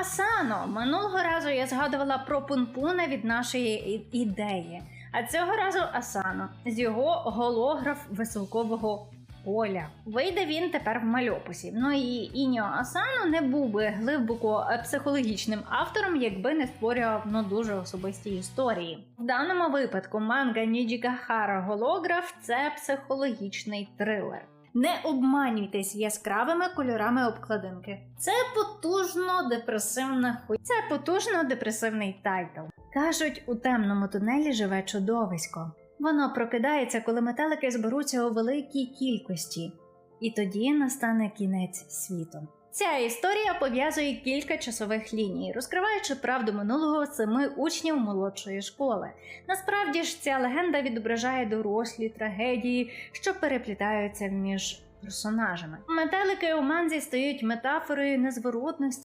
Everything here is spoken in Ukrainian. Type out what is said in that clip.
Асано. Минулого разу я згадувала про пунпуна від нашої ідеї. А цього разу Асано з його голограф веселкового поля. Вийде він тепер в мальописі. Ну і Іньо Асано не був би глибоко психологічним автором, якби не створював ну дуже особисті історії. В даному випадку манга Ніджігахара Голограф це психологічний трилер. Не обманюйтесь яскравими кольорами обкладинки. Це потужно депресивна хуй. Це потужно депресивний тайтл. Кажуть, у темному тунелі живе чудовисько. Воно прокидається, коли метелики зберуться у великій кількості, і тоді настане кінець світу. Ця історія пов'язує кілька часових ліній, розкриваючи правду минулого семи учнів молодшої школи. Насправді ж ця легенда відображає дорослі трагедії, що переплітаються між персонажами. Метелики у манзі стають метафорою незворотності